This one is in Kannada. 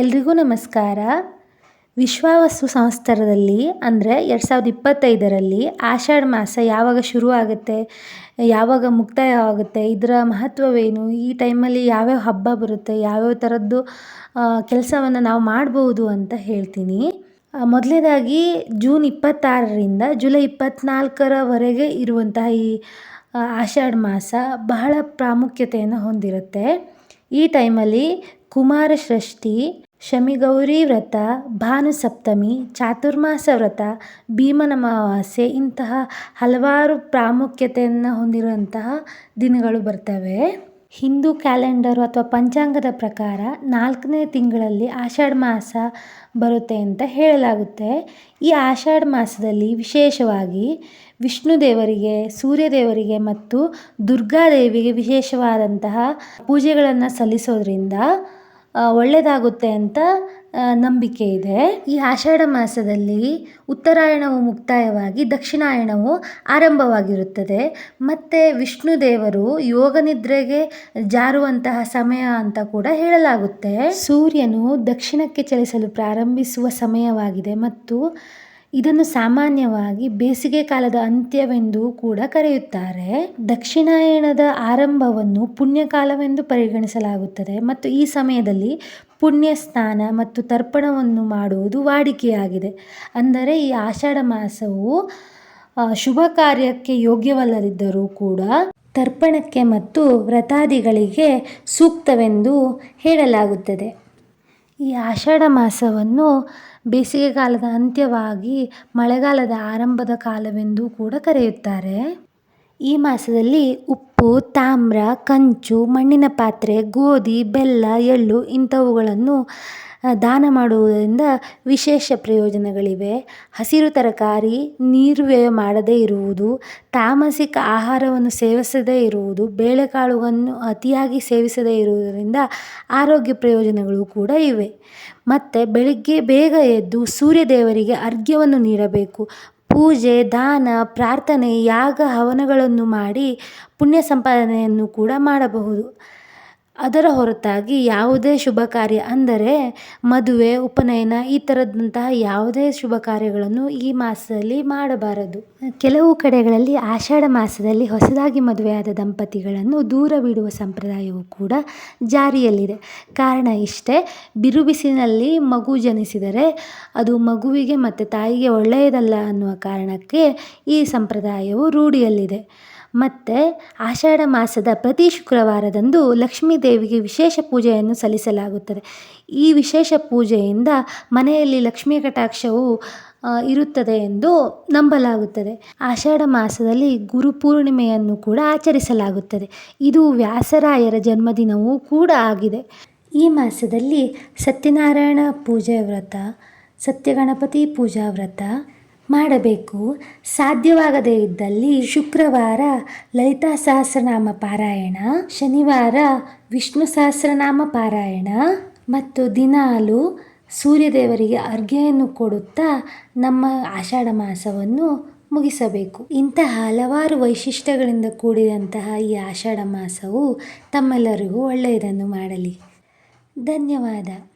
ಎಲ್ರಿಗೂ ನಮಸ್ಕಾರ. ವಿಶ್ವಾವಸು ಸಂವತ್ಸರದಲ್ಲಿ ಅಂದರೆ ಎರಡು ಸಾವಿರದ ಇಪ್ಪತ್ತೈದರಲ್ಲಿ ಆಷಾಢ ಮಾಸ ಯಾವಾಗ ಶುರು ಆಗುತ್ತೆ, ಯಾವಾಗ ಮುಕ್ತಾಯವಾಗುತ್ತೆ, ಇದರ ಮಹತ್ವವೇನು, ಈ ಟೈಮಲ್ಲಿ ಯಾವ್ಯಾವ ಹಬ್ಬ ಬರುತ್ತೆ, ಯಾವ್ಯಾವ ಥರದ್ದು ಕೆಲಸವನ್ನು ನಾವು ಮಾಡ್ಬೋದು ಅಂತ ಹೇಳ್ತೀನಿ. ಮೊದಲನೇದಾಗಿ ಜೂನ್ ಇಪ್ಪತ್ತಾರರಿಂದ ಜುಲೈ ಇಪ್ಪತ್ತ್ನಾಲ್ಕರವರೆಗೆ ಇರುವಂತಹ ಈ ಆಷಾಢ ಮಾಸ ಬಹಳ ಪ್ರಾಮುಖ್ಯತೆಯನ್ನು ಹೊಂದಿರುತ್ತೆ. ಈ ಟೈಮಲ್ಲಿ ಕುಮಾರ ಷಷ್ಠಿ ಶಮಿಗೌರಿ ವ್ರತ, ಭಾನುಸಪ್ತಮಿ, ಚಾತುರ್ಮಾಸ ವ್ರತ, ಭೀಮನ ಅಮಾವಾಸ್ಯೆ ಇಂತಹ ಹಲವಾರು ಪ್ರಾಮುಖ್ಯತೆಯನ್ನು ಹೊಂದಿರುವಂತಹ ದಿನಗಳು ಬರ್ತವೆ. ಹಿಂದೂ ಕ್ಯಾಲೆಂಡರು ಅಥವಾ ಪಂಚಾಂಗದ ಪ್ರಕಾರ ನಾಲ್ಕನೇ ತಿಂಗಳಲ್ಲಿ ಆಷಾಢ ಮಾಸ ಬರುತ್ತೆ ಅಂತ ಹೇಳಲಾಗುತ್ತೆ. ಈ ಆಷಾಢ ಮಾಸದಲ್ಲಿ ವಿಶೇಷವಾಗಿ ವಿಷ್ಣು ದೇವರಿಗೆ, ಸೂರ್ಯ ದೇವರಿಗೆ ಮತ್ತು ದುರ್ಗಾದೇವಿಗೆ ವಿಶೇಷವಾದಂತಹ ಪೂಜೆಗಳನ್ನು ಸಲ್ಲಿಸೋದ್ರಿಂದ ಒಳ್ಳೆಯದಾಗುತ್ತೆ ಅಂತ ನಂಬಿಕೆ ಇದೆ. ಈ ಆಷಾಢ ಮಾಸದಲ್ಲಿ ಉತ್ತರಾಯಣವು ಮುಕ್ತಾಯವಾಗಿ ದಕ್ಷಿಣಾಯಣವು ಆರಂಭವಾಗಿರುತ್ತದೆ. ಮತ್ತು ವಿಷ್ಣು ದೇವರು ಯೋಗ ನಿದ್ರೆಗೆ ಜಾರುವಂತಹ ಸಮಯ ಅಂತ ಕೂಡ ಹೇಳಲಾಗುತ್ತೆ. ಸೂರ್ಯನು ದಕ್ಷಿಣಕ್ಕೆ ಚಲಿಸಲು ಪ್ರಾರಂಭಿಸುವ ಸಮಯವಾಗಿದೆ ಮತ್ತು ಇದನ್ನು ಸಾಮಾನ್ಯವಾಗಿ ಬೇಸಿಗೆ ಕಾಲದ ಅಂತ್ಯವೆಂದು ಕೂಡ ಕರೆಯುತ್ತಾರೆ. ದಕ್ಷಿಣಾಯಣದ ಆರಂಭವನ್ನು ಪುಣ್ಯಕಾಲವೆಂದು ಪರಿಗಣಿಸಲಾಗುತ್ತದೆ ಮತ್ತು ಈ ಸಮಯದಲ್ಲಿ ಪುಣ್ಯ ಸ್ನಾನ ಮತ್ತು ತರ್ಪಣವನ್ನು ಮಾಡುವುದು ವಾಡಿಕೆಯಾಗಿದೆ. ಅಂದರೆ ಈ ಆಷಾಢ ಮಾಸವು ಶುಭ ಕಾರ್ಯಕ್ಕೆ ಯೋಗ್ಯವಲ್ಲದಿದ್ದರೂ ಕೂಡ ತರ್ಪಣಕ್ಕೆ ಮತ್ತು ವ್ರತಾದಿಗಳಿಗೆ ಸೂಕ್ತವೆಂದು ಹೇಳಲಾಗುತ್ತದೆ. ಈ ಆಷಾಢ ಮಾಸವನ್ನು ಬೇಸಿಗೆ ಕಾಲದ ಅಂತ್ಯವಾಗಿ ಮಳೆಗಾಲದ ಆರಂಭದ ಕಾಲವೆಂದು ಕೂಡ ಕರೆಯುತ್ತಾರೆ. ಈ ಮಾಸದಲ್ಲಿ ಉಪ್ಪು ತಾಮ್ರ, ಕಂಚು, ಮಣ್ಣಿನ ಪಾತ್ರೆ, ಗೋಧಿ, ಬೆಲ್ಲ, ಎಳ್ಳು ಇಂಥವುಗಳನ್ನು ದಾನ ಮಾಡುವುದರಿಂದ ವಿಶೇಷ ಪ್ರಯೋಜನಗಳಿವೆ. ಹಸಿರು ತರಕಾರಿ ನೀರು ವ್ಯಯ ಮಾಡದೇ ಇರುವುದು, ತಾಮಸಿಕ ಆಹಾರವನ್ನು ಸೇವಿಸದೇ ಇರುವುದು ಬೇಳೆಕಾಳುಗಳನ್ನು ಅತಿಯಾಗಿ ಸೇವಿಸದೇ ಇರುವುದರಿಂದ ಆರೋಗ್ಯ ಪ್ರಯೋಜನಗಳು ಕೂಡ ಇವೆ. ಮತ್ತು ಬೆಳಿಗ್ಗೆ ಬೇಗ ಎದ್ದು ಸೂರ್ಯ ದೇವರಿಗೆ ಅರ್ಘ್ಯವನ್ನು ನೀಡಬೇಕು. ಪೂಜೆ ದಾನ ಪ್ರಾರ್ಥನೆ ಯಾಗ ಹವನಗಳನ್ನು ಮಾಡಿ ಪುಣ್ಯ ಸಂಪಾದನೆಯನ್ನು ಕೂಡ ಮಾಡಬಹುದು. ಅದರ ಹೊರತಾಗಿ ಯಾವುದೇ ಶುಭ ಕಾರ್ಯ ಅಂದರೆ ಮದುವೆ, ಉಪನಯನ ಈ ಥರದಂತಹ ಯಾವುದೇ ಶುಭ ಕಾರ್ಯಗಳನ್ನು ಈ ಮಾಸದಲ್ಲಿ ಮಾಡಬಾರದು. ಕೆಲವು ಕಡೆಗಳಲ್ಲಿ ಆಷಾಢ ಮಾಸದಲ್ಲಿ ಹೊಸದಾಗಿ ಮದುವೆಯಾದ ದಂಪತಿಗಳನ್ನು ದೂರವಿಡುವ ಸಂಪ್ರದಾಯವು ಕೂಡ ಜಾರಿಯಲ್ಲಿದೆ. ಕಾರಣ ಇಷ್ಟೇ ಬಿರು ಬಿಸಿಲಿನಲ್ಲಿ ಮಗು ಜನಿಸಿದರೆ ಅದು ಮಗುವಿಗೆ ಮತ್ತು ತಾಯಿಗೆ ಒಳ್ಳೆಯದಲ್ಲ ಅನ್ನುವ ಕಾರಣಕ್ಕೆ ಈ ಸಂಪ್ರದಾಯವು ರೂಢಿಯಲ್ಲಿದೆ. ಮತ್ತು ಆಷಾಢ ಮಾಸದ ಪ್ರತಿ ಶುಕ್ರವಾರದಂದು ಲಕ್ಷ್ಮೀ ದೇವಿಗೆ ವಿಶೇಷ ಪೂಜೆಯನ್ನು ಸಲ್ಲಿಸಲಾಗುತ್ತದೆ. ಈ ವಿಶೇಷ ಪೂಜೆಯಿಂದ ಮನೆಯಲ್ಲಿ ಲಕ್ಷ್ಮೀ ಕಟಾಕ್ಷವು ಇರುತ್ತದೆ ಎಂದು ನಂಬಲಾಗುತ್ತದೆ. ಆಷಾಢ ಮಾಸದಲ್ಲಿ ಗುರುಪೂರ್ಣಿಮೆಯನ್ನು ಕೂಡ ಆಚರಿಸಲಾಗುತ್ತದೆ. ಇದು ವ್ಯಾಸರಾಯರ ಜನ್ಮದಿನವೂ ಕೂಡ ಆಗಿದೆ. ಈ ಮಾಸದಲ್ಲಿ ಸತ್ಯನಾರಾಯಣ ಪೂಜೆ ವ್ರತ, ಸತ್ಯಗಣಪತಿ ಪೂಜಾ ವ್ರತ ಮಾಡಬೇಕು. ಸಾಧ್ಯವಾಗದೇ ಇದ್ದಲ್ಲಿ ಶುಕ್ರವಾರ ಲಲಿತಾ ಸಹಸ್ರನಾಮ ಪಾರಾಯಣ, ಶನಿವಾರ ವಿಷ್ಣು ಸಹಸ್ರನಾಮ ಪಾರಾಯಣ ಮತ್ತು ದಿನಾಲು ಸೂರ್ಯದೇವರಿಗೆ ಅರ್ಘ್ಯವನ್ನು ಕೊಡುತ್ತಾ ನಮ್ಮ ಆಷಾಢ ಮಾಸವನ್ನು ಮುಗಿಸಬೇಕು. ಇಂತಹ ಹಲವಾರು ವೈಶಿಷ್ಟ್ಯಗಳಿಂದ ಕೂಡಿದಂತಹ ಈ ಆಷಾಢ ಮಾಸವು ತಮ್ಮೆಲ್ಲರಿಗೂ ಒಳ್ಳೆಯದನ್ನು ಮಾಡಲಿ. ಧನ್ಯವಾದ.